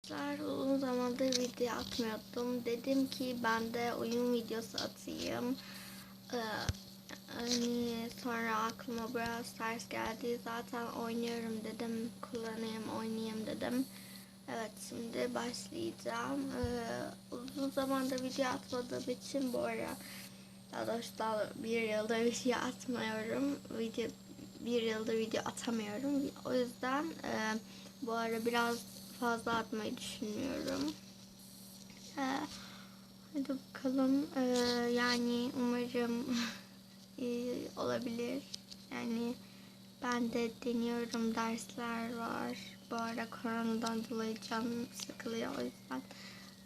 Arkadaşlar uzun zamandır video atmıyordum. Dedim ki ben de oyun videosu atayım. Ee, hani sonra aklıma biraz ters geldi. Zaten oynuyorum dedim. Kullanayım, oynayayım dedim. Evet şimdi başlayacağım. Ee, uzun zamandır video atmadığım için bu ara daha doğrusu daha bir yıldır video atmıyorum. Video bir yıldır video atamıyorum. O yüzden e, bu ara biraz fazla atmayı düşünüyorum. Ee, hadi bakalım. Ee, yani umarım olabilir. Yani ben de deniyorum. Dersler var. Bu ara koronadan dolayı canım sıkılıyor. O yüzden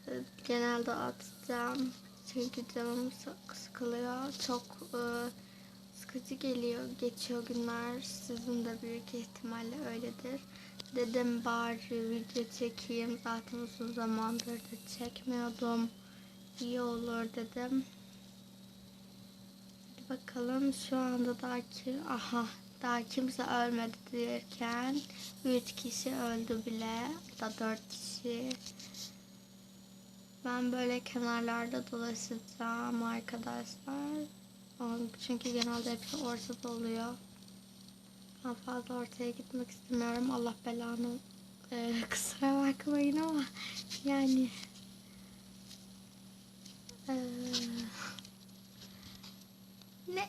e, genelde atacağım. Çünkü canım sık- sıkılıyor. Çok e, sıkıcı geliyor. Geçiyor günler. Sizin de büyük ihtimalle öyledir. Dedim bari video çekeyim. Zaten uzun zamandır da çekmiyordum. İyi olur dedim. Bakalım şu anda daha ki aha daha kimse ölmedi derken 3 kişi öldü bile. Da 4 kişi. Ben böyle kenarlarda dolaşacağım arkadaşlar. Çünkü genelde hepsi ortada oluyor. Ben fazla ortaya gitmek istemiyorum. Allah belanı e, kusura bakmayın ama yani e, ne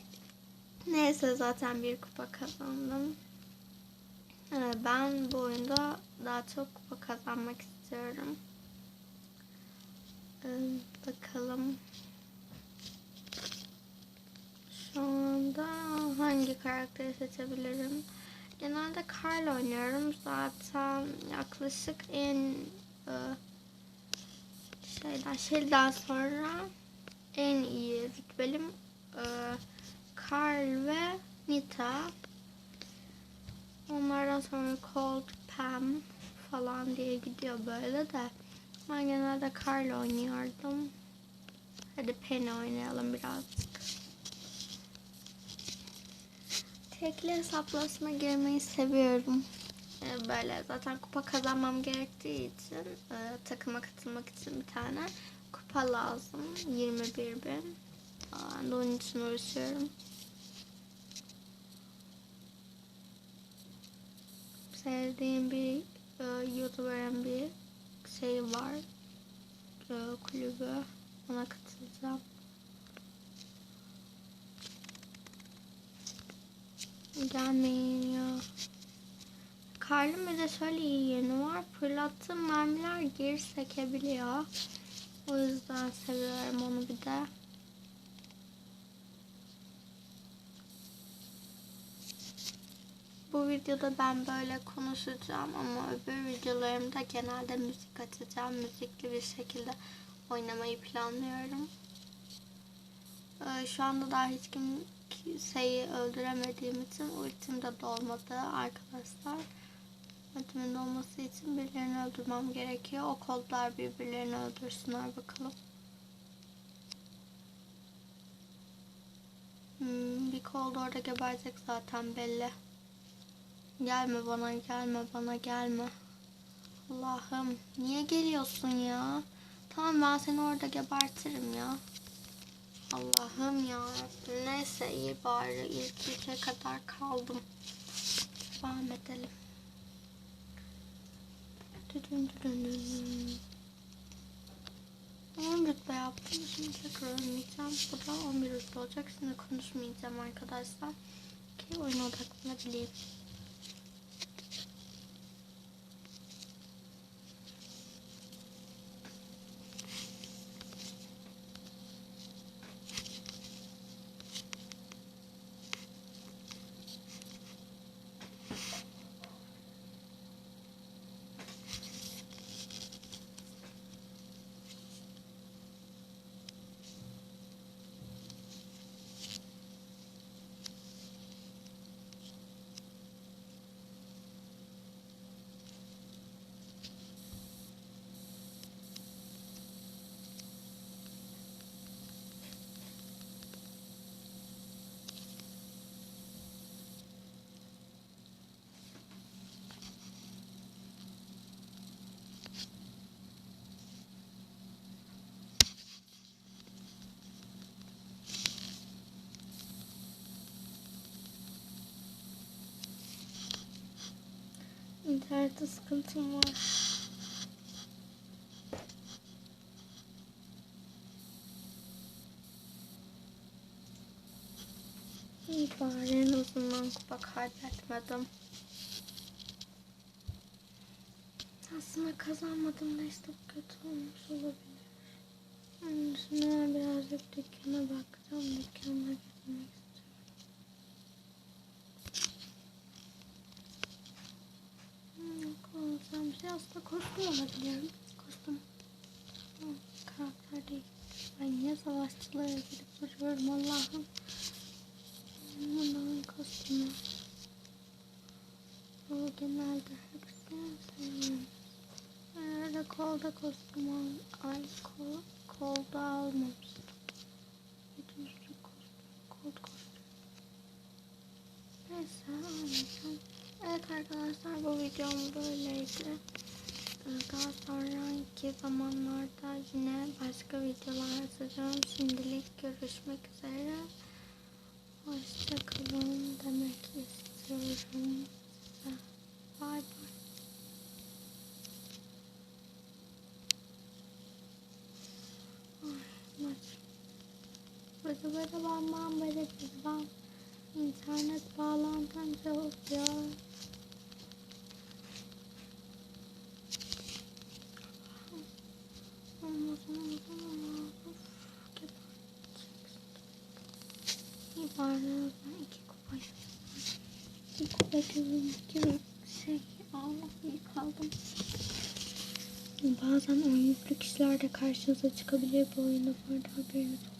neyse zaten bir kupa kazandım. E, ben bu oyunda daha çok kupa kazanmak istiyorum. E, bakalım. Şu anda hangi karakteri seçebilirim? Genelde Carl oynuyorum. Zaten yaklaşık en e, şeyden şeyden sonra en iyi rütbelim e, Carl ve Nita. Onlardan sonra Cold Pam falan diye gidiyor böyle de. Ben genelde Carl oynuyordum. Hadi Penny oynayalım birazcık. Tekli hesaplaşma girmeyi seviyorum. Ee, Böyle zaten kupa kazanmam gerektiği için e, takıma katılmak için bir tane kupa lazım. 21 bin. Ben de onun için uğraşıyorum. Sevdiğim bir e, YouTuber'ın bir şey var. E, kulübü. Ona katılacağım. Gelmeyin ya. Karlın bir de şöyle iyi yanı var. Fırlattığım mermiler geri sekebiliyor. O yüzden seviyorum onu bir de. Bu videoda ben böyle konuşacağım ama öbür videolarımda genelde müzik açacağım. Müzikli bir şekilde oynamayı planlıyorum. Ee, Şu anda daha hiç kimseyi öldüremediğim için ultim de dolmadı arkadaşlar. Ultimin dolması için birilerini öldürmem gerekiyor. O kodlar birbirlerini öldürsünler bakalım. Hmm, bir kol da orada geberecek zaten belli. Gelme bana gelme bana gelme. Allah'ım niye geliyorsun ya? Tamam ben seni orada gebertirim ya. Allah'ım ya. Neyse iyi bari ilk üçe kadar kaldım. Devam edelim. Dün dün dün. 10 rütbe yaptım. Şimdi tekrar oynayacağım. Bu da 11 rütbe olacak. Şimdi konuşmayacağım arkadaşlar. Ki oyuna odaklanabileyim. İnternette sıkıntım var. İyi bari en azından kupa kaybetmedim. Aslında kazanmadım da işte kötü olmuş olabilir. Onun dışında birazcık dükkana bakacağım. Dükkana gitmek istiyorum. Hmm, Yok olacağım bir şey aslında kostüm alabilirim. Kostüm. Hı, karakter değil. Ben niye savaşçılara gidip duruyorum Allah'ım. Bunların kostümü. O genelde hepsini seviyorum. Herhalde kolda kostüm al, ay kol, kolda almamıştım. Sürü kostüm, kol kostüm. Neyse almayacağım. Evet arkadaşlar bu videom böyleydi. Daha sonraki zamanlarda yine başka videolar atacağım. Şimdilik görüşmek üzere. Hoşçakalın demek istiyorum size. Bay bay. Ay, maç. Bıdı bıdı bam bam bıdı bam. İnternet bağlantım. Of, geberteceksin. İyi bari ben iki kupa İki. İki şey. İyi kaldım. Bazen on yüklü kişiler de karşınıza çıkabilir bu oyunda bu arada haberiniz olsun.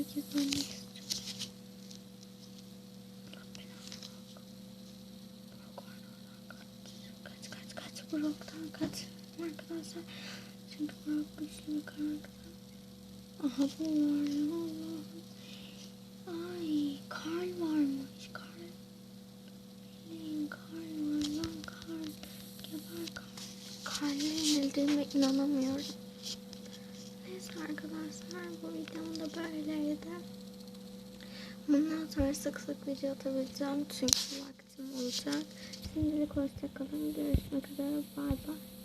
8 istiyorum. Kaç kaç kaç Brock'tan kaç arkadaşlar. Çünkü Brock güçlü bir karakter. Aha bu var ya Allah'ım. Ay Karl varmış Karl. Bilin Karl var lan Karl. Geber Karl. Karl'ı inanamıyorum. Sonra sık sık video atabileceğim çünkü vaktim olacak. Şimdilik hoşçakalın. Görüşmek üzere. Bay bay.